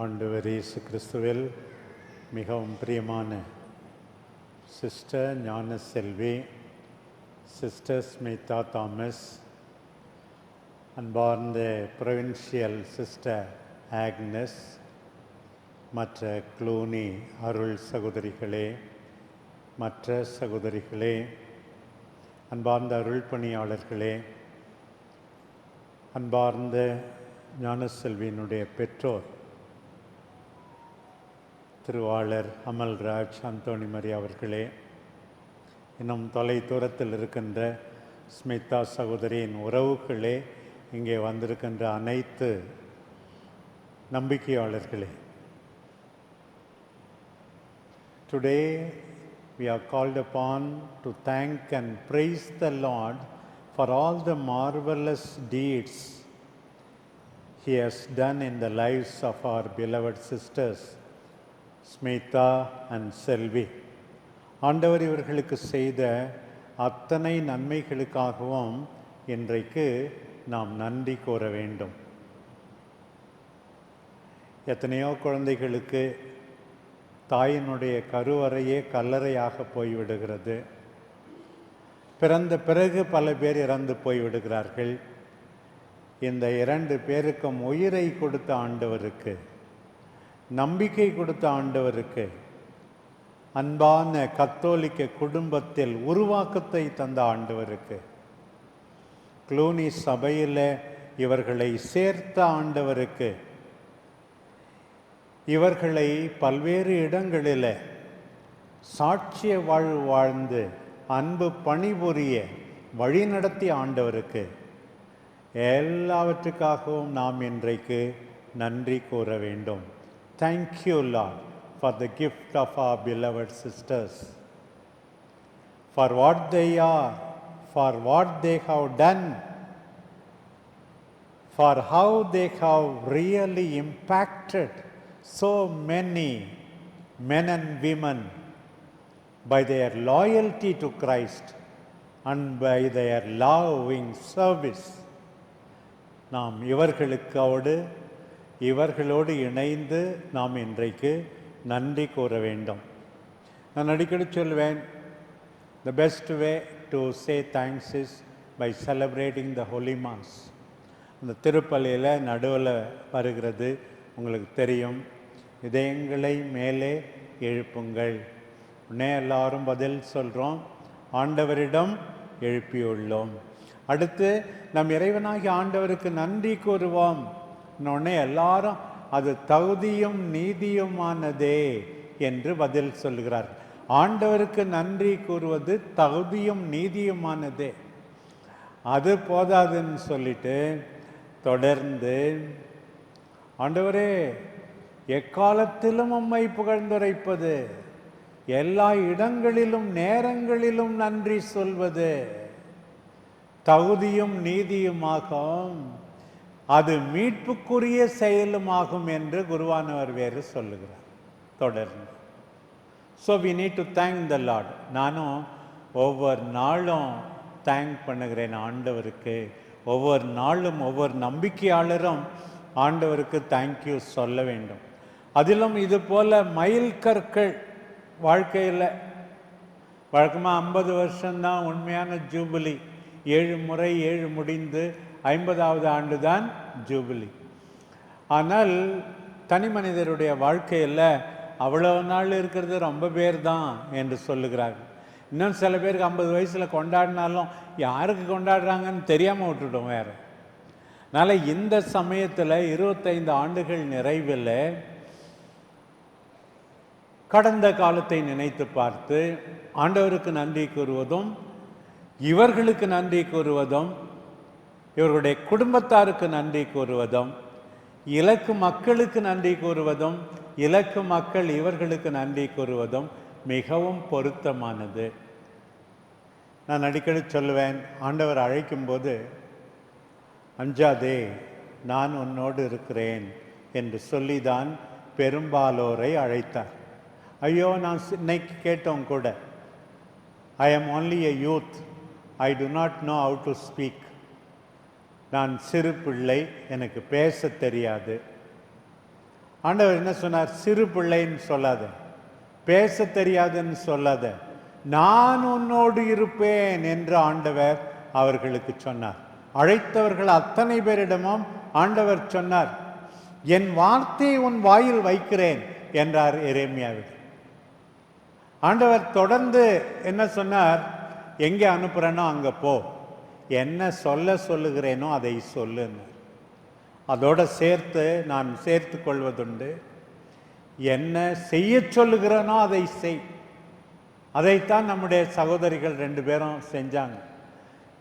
ஆண்டவர் இயேசு கிறிஸ்துவில் மிகவும் பிரியமான sister Gnana Selvi sister Smitha Thomas அன்பார்ந்த ப்ரொவின்ஷியல் சிஸ்டர் ஆக்னஸ் மற்ற க்ளூனி அருள் சகோதரிகளே மற்ற சகோதரிகளே அன்பார்ந்த அருள் பணியாளர்களே அன்பார்ந்த ஞானசெல்வியினுடைய பெற்றோர் திருவாளர் அமல்ராஜ் அந்தோணி மரி அவர்களே இன்னும் தொலை தூரத்தில் இருக்கின்ற ஸ்மிதா சகோதரியின் உறவுகளே இங்கே வந்திருக்கின்ற அனைத்து நம்பிக்கையாளர்களே Today we are called upon to thank and praise the Lord for all the marvelous deeds He has done in the lives of our beloved sisters, Smitha and Selvi. ஆண்டவர் இவர்களுக்கு செய்த அத்தனை நன்மைகளுக்காகவும் இன்றைக்கு நாம் நன்றி கூற வேண்டும். எத்தனையோ குழந்தைகளுக்கு தாயினுடைய கருவறையே கல்லறையாக போய்விடுகிறது. பிறந்த பிறகு பல பேர் இறந்து போய்விடுகிறார்கள். இந்த இரண்டு பேருக்கும் உயிரை கொடுத்த ஆண்டவருக்கு நம்பிக்கை கொடுத்த ஆண்டவருக்கு அன்பான கத்தோலிக்க குடும்பத்தில் உருவாக்கத்தை தந்த ஆண்டவருக்கு. க்ளூனி சபையில் இவர்களை சேர்த்த ஆண்டவருக்கு. இவர்களை பல்வேறு இடங்களில் சாட்சிய வாழ்வு வாழ்ந்து அன்பு பணிபுரிய வழிநடத்தி ஆண்டவருக்கு. எல்லாவற்றுக்காகவும் நாம் இன்றைக்கு நன்றி கூற வேண்டும். Thank you lord for the gift of our beloved sisters for what they are for what they have done for how they have really impacted so many men and women by their loyalty to Christ and by their loving service. நாம் இவர்களுக்கோடு இவர்களோடு இணைந்து நாம் இன்றைக்கு நன்றி கூற வேண்டும். நான் அடிக்கடி சொல்வேன் the best way to say thanks is by celebrating the holy mass அந்த திருப்பலியில் நடுவில் வருகிறது உங்களுக்கு தெரியும். இதயங்களை மேலே எழுப்புங்கள். உடனே எல்லாரும் பதில் சொல்கிறோம் ஆண்டவரிடம் எழுப்பியுள்ளோம். அடுத்து நம் இறைவனாகி ஆண்டவருக்கு நன்றி கூறுவோம். உடனே எல்லாரும் அது தகுதியும் நீதியுமானதே என்று பதில் சொல்கிறார்கள் ஆண்டவருக்கு நன்றி கூறுவது தகுதியும் நீதியுமானதே. அது போதாதுன்னு சொல்லிட்டு தொடர்ந்து ஆண்டவரே எக்காலத்திலும் உம்மை புகழ்ந்துரைப்பது எல்லா இடங்களிலும் நேரங்களிலும் நன்றி சொல்வது தகுதியும் நீதியுமாகும். அது மீட்புக்குரிய செயலுமாகும் என்று குருவானவர் வேறு சொல்லுகிறார். தொடர்ந்து. So we need to thank the Lord நானும் ஒவ்வொரு நாளும் தேங்க் பண்ணுகிறேன் ஆண்டவருக்கு. ஒவ்வொரு நாளும் ஒவ்வொரு நம்பிக்கையாளரும் ஆண்டவருக்கு தேங்க்யூ சொல்ல வேண்டும். அதிலும் இது போல் மயில் கற்கள் வாழ்க்கையில் வழக்கமாக ஐம்பது வருஷம்தான் உண்மையான ஜூபிலி. ஏழு முறை ஏழு முடிந்து ஐம்பதாவது ஆண்டு தான் ஜூபிலி. ஆனால் தனி மனிதருடைய வாழ்க்கையில் அவ்வளவு நாள் இருக்கிறது ரொம்ப பேர் தான் என்று சொல்லுகிறார்கள். இன்னும் சில பேருக்கு ஐம்பது வயசில் கொண்டாடினாலும் யாருக்கு கொண்டாடுறாங்கன்னு தெரியாமல் விட்டுட்டோம் வேறு. அதனால் இந்த சமயத்தில் இருபத்தைந்து ஆண்டுகள் நிறைவில் கடந்த காலத்தை நினைத்து பார்த்து ஆண்டவருக்கு நன்றி கூறுவதும் இவர்களுக்கு நன்றி கூறுவதும் இவர்களுடைய குடும்பத்தாருக்கு நன்றி கூறுவதும் இலக்கு மக்களுக்கு நன்றி கூறுவதும் இலக்கு மக்கள் இவர்களுக்கு நன்றி கூறுவதும் மிகவும் பொருத்தமானது. நான் அடிக்கடி சொல்லுவேன் ஆண்டவர் அழைக்கும்போது அஞ்சாதே நான் உன்னோடு இருக்கிறேன் என்று சொல்லிதான் பெரும்பாலோரை அழைத்தார். ஐயோ நான் இன்னைக்கு கேட்டோம் கூட I am only a youth I do not know how to speak நான் சிறு பிள்ளை எனக்கு பேச தெரியாது. ஆண்டவர் என்ன சொன்னார்? சிறு பிள்ளைன்னு சொல்லாத. பேச தெரியாதுன்னு சொல்லாத. நான் உன்னோடு இருப்பேன் என்று ஆண்டவர் அவர்களுக்கு சொன்னார். அழைத்தவர்கள் அத்தனை பேரிடமும் ஆண்டவர் சொன்னார். என் வார்த்தையை உன் வாயில் வைக்கிறேன் என்றார் எரேமியாவில் ஆண்டவர் தொடர்ந்து என்ன சொன்னார்? எங்கே அனுப்புகிறேனோ அங்கே போ. என்ன சொல்ல சொல்லுகிறேனோ அதை சொல்லுன்னு அதோடு சேர்த்து நான் சேர்த்து கொள்வதுண்டு. என்ன செய்ய சொல்லுகிறேனோ அதை செய். அதைத்தான் நம்முடைய சகோதரிகள் ரெண்டு பேரும் செஞ்சாங்க.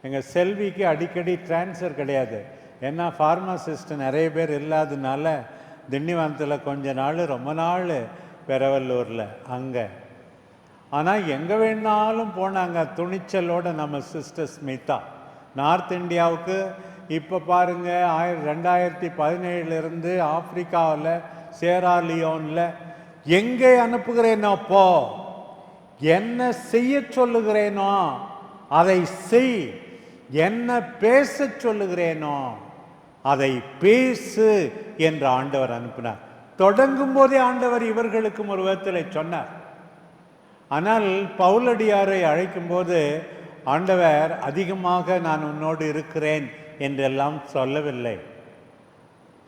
எங்கள் செல்விக்கு அடிக்கடி ட்ரான்ஸ்ஃபர் கிடையாது. ஏன்னா ஃபார்மசிஸ்ட் நிறைய பேர் இல்லாததுனால திண்டிவனத்தில் கொஞ்ச நாள் ரொம்ப நாள் பெரவல்லூரில் அங்கே. ஆனால் எங்கே வேணாலும் போனாங்க துணிச்சலோட நம்ம சிஸ்டர் ஸ்மிதா. நார்த் இந்தியாவுக்கு இப்போ பாருங்க ஆயிர ரெண்டாயிரத்தி பதினேழுலேருந்து ஆப்பிரிக்காவில் சேராலியோனில் எங்கே அனுப்புகிறேனோ போ. என்ன செய்ய சொல்லுகிறேனோ அதை செய். என்ன பேச சொல்லுகிறேனோ அதை பேசு என்று ஆண்டவர் அனுப்பினார். தொடங்கும் போதே ஆண்டவர் இவர்களுக்கும் ஒரு விதத்தில் சொன்னார். ஆனால் பவுலடியாரை அழைக்கும்போது ஆண்டவர் அதிகமாக நான் உன்னோடு இருக்கிறேன் என்றெல்லாம் சொல்லவில்லை.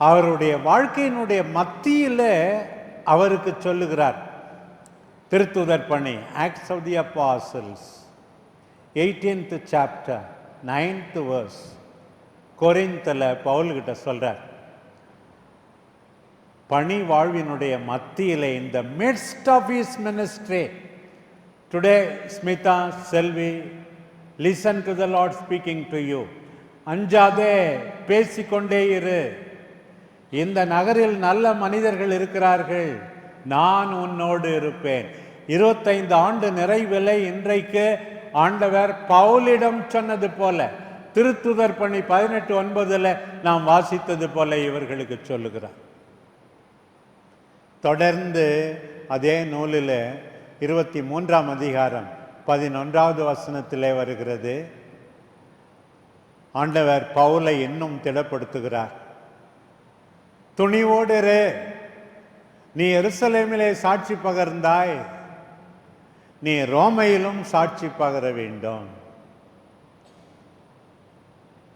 அவருடைய வாழ்க்கையினுடைய மத்தியில் அவருக்கு சொல்லுகிறார் திருத்துதர் பணி Acts of the Apostles eighteenth chapter ninth verse கொரிந்தில் பவுல்கிட்ட சொல்கிறார் பணி வாழ்வினுடைய மத்தியில் இந்த midst of his ministry today Smitha Selvi listen to the Lord speaking to you அஞ்சாதே பேசிக்கொண்டே இரு. இந்த நகரில் நல்ல மனிதர்கள் இருக்கிறார்கள். நான் உன்னோடு இருப்பேன். இருபத்தைந்து ஆண்டு நிறைவிலை இன்றைக்கு. ஆண்டவர் பவுலிடம் சொன்னது போல திருத்துதர் பணி பதினெட்டு ஒன்பதில் நாம் வாசித்தது போல இவர்களுக்கு சொல்லுகிறார். தொடர்ந்து அதே நூலில் இருபத்தி மூன்றாம் அதிகாரம் பதினொன்றாவது வசனத்திலே வருகிறது. ஆண்டவர் பவுலை இன்னும் திடப்படுத்துகிறார். துணிவோடு நீ எருசலேமிலே சாட்சி பகர்ந்தாய். நீ ரோமையிலும் சாட்சி பகர வேண்டும்.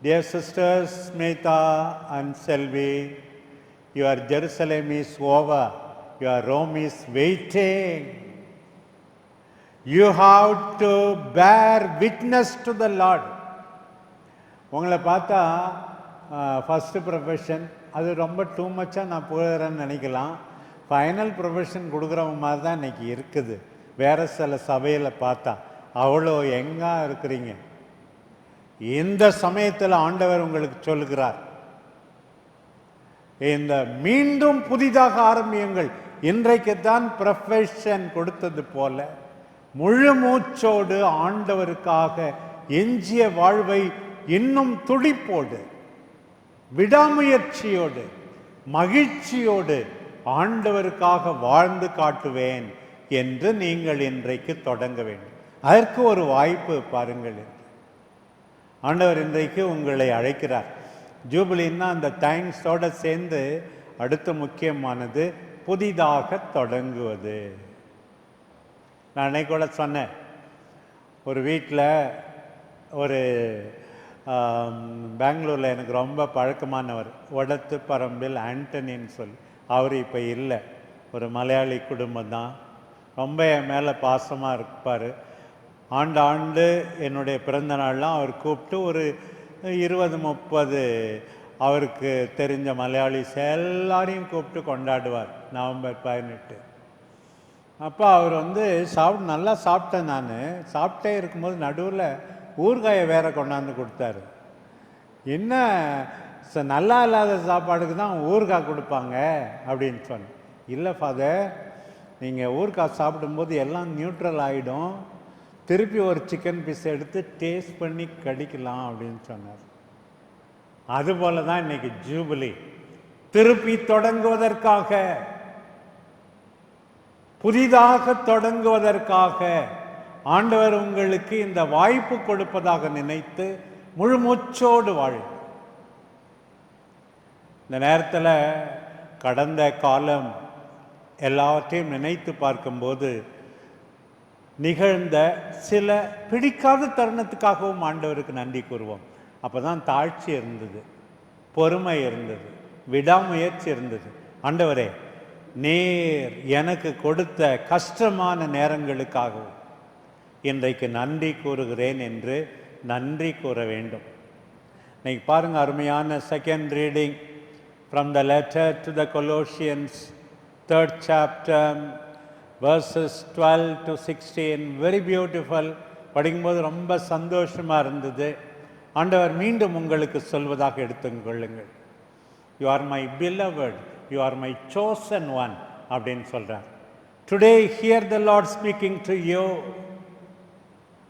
Dear sisters Smita and Selvi your Jerusalem is over your Rome is waiting you have to bear witness to the Lord உங்களை பார்த்தா ஃபஸ்ட்டு ப்ரொஃபஷன் அது ரொம்ப டூ மச்சாக நான் போகிறேன்னு நினைக்கலாம். ஃபைனல் ப்ரொஃபஷன் கொடுக்குறவங்க மாதிரி தான் இன்னைக்கு இருக்குது. வேறு சில சபையில் பார்த்தா அவ்வளோ எங்காக இருக்கிறீங்க? இந்த சமயத்தில் ஆண்டவர் உங்களுக்கு சொல்லுகிறார். இந்த மீண்டும் புதிதாக ஆரம்பியுங்கள். இன்றைக்கு தான் ப்ரொஃபஷன் கொடுத்தது போல. முழு மூச்சோடு ஆண்டவருக்காக எஞ்சிய வாழ்வை இன்னும் துடிப்போடு விடாமுயற்சியோடு மகிழ்ச்சியோடு ஆண்டவருக்காக வாழ்ந்து காட்டுவேன் என்று நீங்கள் இன்றைக்கு தொடங்க வேண்டும். அதற்கு ஒரு வாய்ப்பு பாருங்கள் ஆண்டவர் இன்றைக்கு உங்களை அழைக்கிறார். ஜூபிலின்னா அந்த டைம்ஸோட சேர்ந்து அடுத்த முக்கியமானது புதிதாக தொடங்குவது. நான் அன்னைக்கு கூட சொன்னேன். ஒரு வீட்டில் ஒரு பெங்களூரில் எனக்கு ரொம்ப பழக்கமானவர். ஒடத்து பரம்பில் ஆண்டனின்னு சொல்லி. அவர் இப்போ இல்லை. ஒரு மலையாளி குடும்பம் தான். ரொம்ப என் மேலே பாசமாக இருப்பார். ஆண்டு ஆண்டு என்னுடைய பிறந்த நாள்லாம் அவர் கூப்பிட்டு ஒரு இருபது முப்பது அவருக்கு தெரிஞ்ச மலையாளிஸ் எல்லாரையும் கூப்பிட்டு கொண்டாடுவார். நவம்பர் பதினெட்டு. அப்போ அவர் வந்து சாப்பிட் நல்லா சாப்பிட்டேன் நான். சாப்பிட்டே இருக்கும்போது நடுவில் ஊறுகாயை வேற கொண்டாந்து கொடுத்தாரு. என்ன ச- நல்லா இல்லாத சாப்பாடுக்கு தான் ஊறுகாய் கொடுப்பாங்க அப்படின்னு சொன்னேன். இல்லை ஃபாதர் நீங்கள் ஊறுகாய் சாப்பிடும்போது எல்லாம் நியூட்ரல் ஆகிடும் திருப்பி ஒரு சிக்கன் பீஸ் எடுத்து டேஸ்ட் பண்ணி கடிக்கலாம் அப்படின்னு சொன்னார். அதுபோல தான் இன்றைக்கி ஜூபிலி. திருப்பி தொடங்குவதற்காக புதிதாக தொடங்குவதற்காக ஆண்டவர் உங்களுக்கு இந்த வாய்ப்பு கொடுப்பதாக நினைத்து முழுமூச்சோடு வாழ் இந்த நேரத்தில் கடந்த காலம் எல்லாவற்றையும் நினைத்து பார்க்கும்போது நிகழ்ந்த சில பிடிக்காத தருணத்துக்காகவும் ஆண்டவருக்கு நன்றி கூறுவோம். அப்போ தான் தாழ்ச்சி இருந்தது பொறுமை இருந்தது விடாமுயற்சி இருந்தது. ஆண்டவரே நேர் எனக்கு கொடுத்த கஷ்டமான நேரங்களுக்காகவும் இன்றைக்கு நன்றி கூறுகிறேன் என்று நன்றி கூற வேண்டும். இன்னைக்கு பாருங்கள் அருமையான second reading from the letter to the Colossians third chapter verses twelve to sixteen very beautiful படிக்கும்போது ரொம்ப சந்தோஷமாக இருந்தது. ஆண்டவர் மீண்டும் உங்களுக்கு சொல்வதாக எடுத்துக்கொள்ளுங்கள் you are my beloved you are my chosen one அப்படின்னு சொல்கிறார் today hear the Lord speaking to you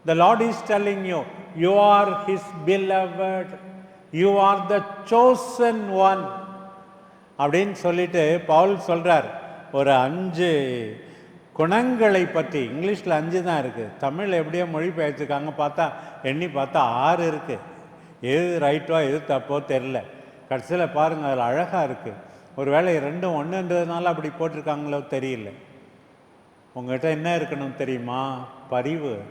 the Lord is telling you you are his beloved you are the chosen one அப்படின்னு சொல்லிட்டு பவுல் சொல்கிறார் ஒரு அஞ்சு குணங்களை பற்றி இங்கிலீஷில் அஞ்சு தான் இருக்குது தமிழ் எப்படியோ மொழி பெயர்த்துருக்காங்க பார்த்தா எண்ணி பார்த்தா ஆறு இருக்குது எது ரைட்டோ எது தப்போ தெரில கடைசியில் பாருங்கள் அதில் அழகாக இருக்குது ஒரு வேளை ரெண்டும் ஒன்றுன்றதுனால அப்படி போட்டிருக்காங்களோ தெரியல. உங்கள்கிட்ட என்ன இருக்கணும் தெரியுமா? பரிவு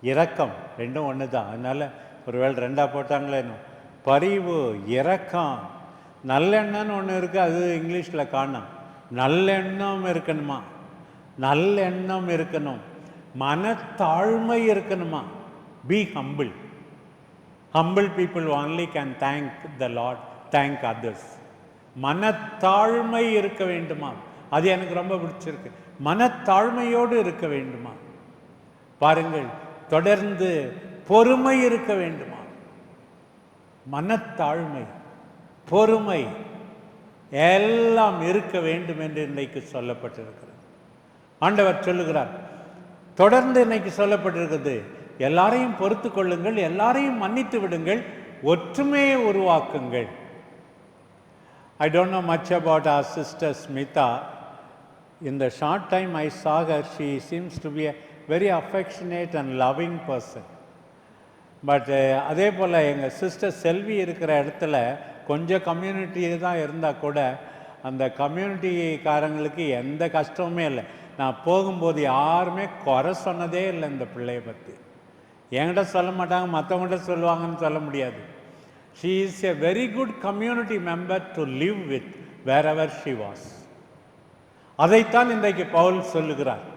இரக்கம். ரெண்டும் ஒன்று தான் அதனால் ஒரு வேலை ரெண்டாக போட்டாங்களே பரிவு இரக்கம். நல்லெண்ணம்னு ஒன்று இருக்குது அது இங்கிலீஷில் காணும் நல்லெண்ணம் இருக்கணுமா? நல்லெண்ணம் இருக்கணும். மனத்தாழ்மை இருக்கணுமா? Be humble humble people only can thank the Lord thank others மனத்தாழ்மை இருக்க வேண்டுமா? அது எனக்கு ரொம்ப பிடிச்சிருக்கு. மனத்தாழ்மையோடு இருக்க வேண்டுமா? பாருங்கள் தொடர்ந்து பொறுமை இருக்க வேண்டுமா? மனத்தாழ்மை பொறுமை எல்லாம் இருக்க வேண்டும் என்று இன்றைக்கு சொல்லப்பட்டிருக்கிறது. ஆண்டவர் சொல்லுகிறார் தொடர்ந்து இன்னைக்கு சொல்லப்பட்டிருக்கிறது எல்லாரையும் பொறுத்து கொள்ளுங்கள் எல்லாரையும் மன்னித்து விடுங்கள் ஒற்றுமையை உருவாக்குங்கள். I don't know much about our sister Smita. In the short time I saw her, she seems to be a very affectionate and loving person. But eh, அதே போல் எங்கள் சிஸ்டர் செல்வி இருக்கிற இடத்துல கொஞ்சம் கம்யூனிட்டி தான் இருந்தால் கூட அந்த கம்யூனிட்டிக்காரங்களுக்கு எந்த கஷ்டமுமே இல்லை நான் போகும்போது யாருமே குறை சொன்னதே இல்லை இந்த பிள்ளையை பற்றி என்கிட்ட சொல்ல மாட்டாங்க மற்றவங்கள்ட்ட சொல்லுவாங்கன்னு சொல்ல முடியாது she is a very good community member to live with wherever ever was. அதைத்தான் இன்றைக்கு பவுல் சொல்லுகிறார்.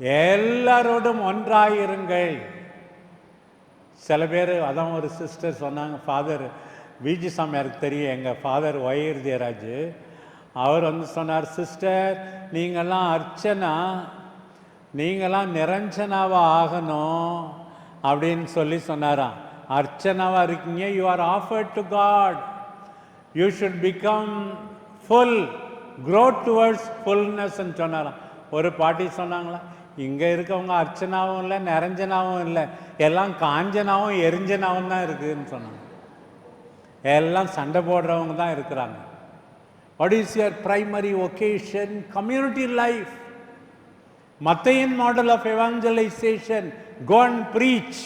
எல்லாரோடும் ஒன்றாயிருங்கள் சில பேர் அதான் ஒரு சிஸ்டர் சொன்னாங்க ஃபாதர் விஜி சாமியாருக்கு தெரியும் எங்கள் ஃபாதர் ஒயர் அவர் வந்து சொன்னார் சிஸ்டர் நீங்கள்லாம் அர்ச்சனா நீங்களாம் நிரஞ்சனாவாக ஆகணும் அப்படின்னு சொல்லி சொன்னாராம். அர்ச்சனாவாக இருக்கீங்க you are offered to God you should become full grow towards ஃபுல்னஸ்ன்னு சொன்னாராம் ஒரு பாட்டி சொன்னாங்களா இங்கே இருக்கவங்க அர்ச்சனாவும் இல்லை நிரஞ்சனாவும் இல்லை எல்லாம் காஞ்சனாவும் எரிஞ்சனாவும் தான் இருக்குதுன்னு சொன்னாங்க. எல்லாம் சண்டை போடுறவங்க தான் இருக்கிறாங்க. What is your primary vocation community life மத்தையின் model of evangelization go and preach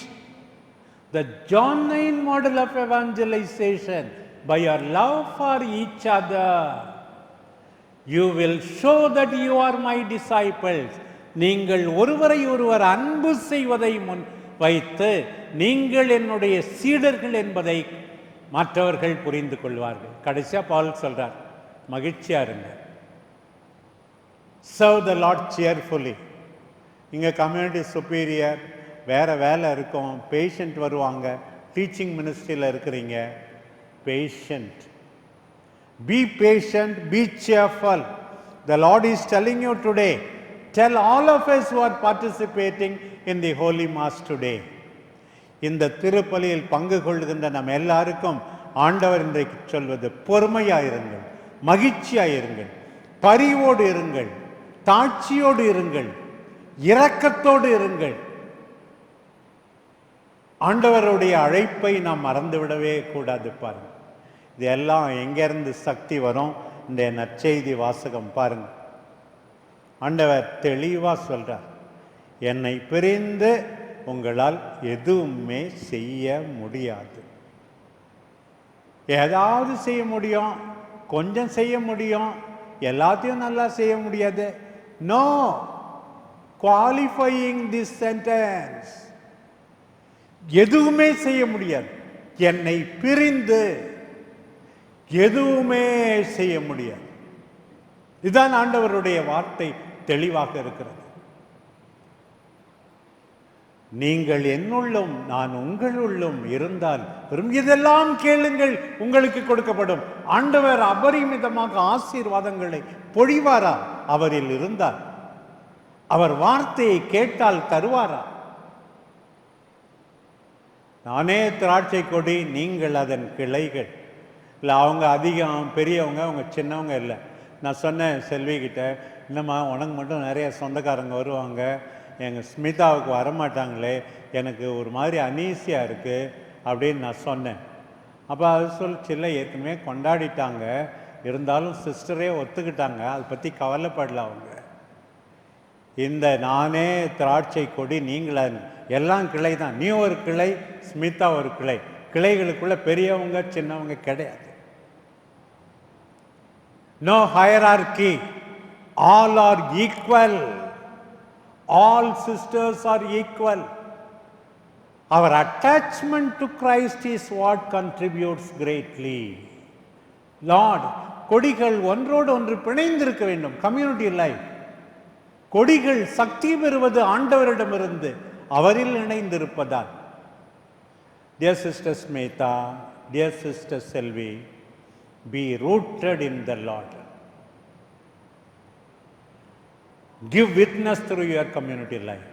the John 9 model of evangelization, by your love for each other, you will show that you are my disciples. நீங்கள் ஒருவரை ஒருவர் அன்பு செய்வதை முன் வைத்து நீங்கள் என்னுடைய சீடர்கள் என்பதை மற்றவர்கள் புரிந்து கொள்வார்கள். கடைசியா பால் சொல்றார் மகிழ்ச்சியா இருங்க. சர்வ் த லாட் சியர்ஃபுல்லி இங்கே கம்யூனிட்டி சுப்பீரியர் வேறு வேலை இருக்கும். பேஷண்ட் வருவாங்க. டீச்சிங் மினிஸ்ட்ரியில் இருக்கிறீங்க. Patient be patient be cheerful. The Lord is telling you today tell all of us are participating in the holy mass today இந்த திருப்பலியில் பங்கு கொள்கின்ற நம் எல்லாருக்கும் ஆண்டவர் இன்றைக்கு சொல்வது பொறுமையாக இருங்கள் பரிவோடு இருங்கள் தாட்சியோடு இருங்கள் இரக்கத்தோடு இருங்கள் ஆண்டவருடைய அழைப்பை நாம் மறந்துவிடவே கூடாது பாருங்கள் இது எல்லாம் எங்கேருந்து சக்தி வரும்? இந்த நற்செய்தி வாசகம் பாருங்கள் ஆண்டவர் தெளிவாக சொல்கிறார் என்னை பிரிந்து உங்களால் எதுவுமே செய்ய முடியாது. ஏதாவது செய்ய முடியும். கொஞ்சம் செய்ய முடியும். எல்லாத்தையும் நல்லா செய்ய முடியாது. நோ குவாலிஃபையிங் திஸ் சென்டென்ஸ் எதுவுமே செய்ய முடியாது. என்னை பிரிந்து எதுவுமே செய்ய முடியாது. இதுதான் ஆண்டவருடைய வார்த்தை தெளிவாக இருக்கிறது. நீங்கள் என்னுள்ளும் நான் உங்களுள்ளும் இருந்தால் இதெல்லாம் கேளுங்கள் உங்களுக்கு கொடுக்கப்படும். ஆண்டவர் அபரிமிதமாக ஆசீர்வாதங்களை பொழிவாரா? அவரில் இருந்தார். அவர் வார்த்தையை கேட்டால் தருவாரா? நானே திராட்சை கொடி நீங்கள் அதன் கிளைகள். இல்லை அவங்க அதிகம் பெரியவங்க அவங்க சின்னவங்க இல்லை. நான் சொன்னேன் செல்விக்கிட்ட இல்லைம்மா உனக்கு மட்டும் நிறைய சொந்தக்காரங்க வருவாங்க. எங்கள் ஸ்மிதாவுக்கு வரமாட்டாங்களே. எனக்கு ஒரு மாதிரி அனீசியாக இருக்குது அப்படின்னு நான் சொன்னேன். அப்போ அது சொல்லிச்சு இல்லை ஏற்கனவே கொண்டாடிட்டாங்க. இருந்தாலும் சிஸ்டரே ஒத்துக்கிட்டாங்க. அதை பற்றி கவலைப்படல அவங்க. இந்த நானே திராட்சை கொடி நீங்கள் எல்லாம் கிளை தான். நீ ஒரு கிளை ஸ்மிதா ஒரு கிளை. கிளைகளுக்குள்ள பெரியவங்க சின்னவங்க கிடையாது. No hierarchy. All are equal all sisters are equal our attachment to Christ is what contributes greatly Lord கொடிகள் ஒன்றோடு ஒன்று பிணைந்திருக்க வேண்டும். கம்யூனிட்டி லைஃப் கொடிகள் சக்தி பெறுவது ஆண்டவரிடமிருந்து. அவரில் இணைந்திருப்பதால் Dear Sister Smeta, dear Sister Selvi, be rooted in the Lord. Give witness through your community life.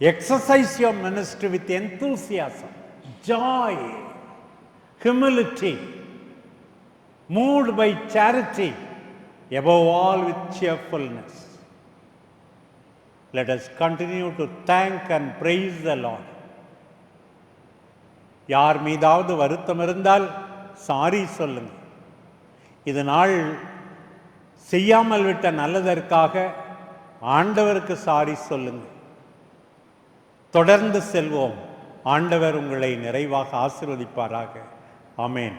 Exercise your ministry with enthusiasm, joy, humility, moved by charity, above all with cheerfulness. Let us continue to thank and praise the Lord. யார் மீதாவது வருத்தம் இருந்தால் sorry சொல்லுங்க இது நாள் செய்யாமல் விட்ட நல்லதற்காக ஆண்டவருக்கு sorry சொல்லுங்க தொடர்ந்து செல்வோம். ஆண்டவர் உங்களை நிறைவாக ஆசிர்வதிப்பாராக. அமேன்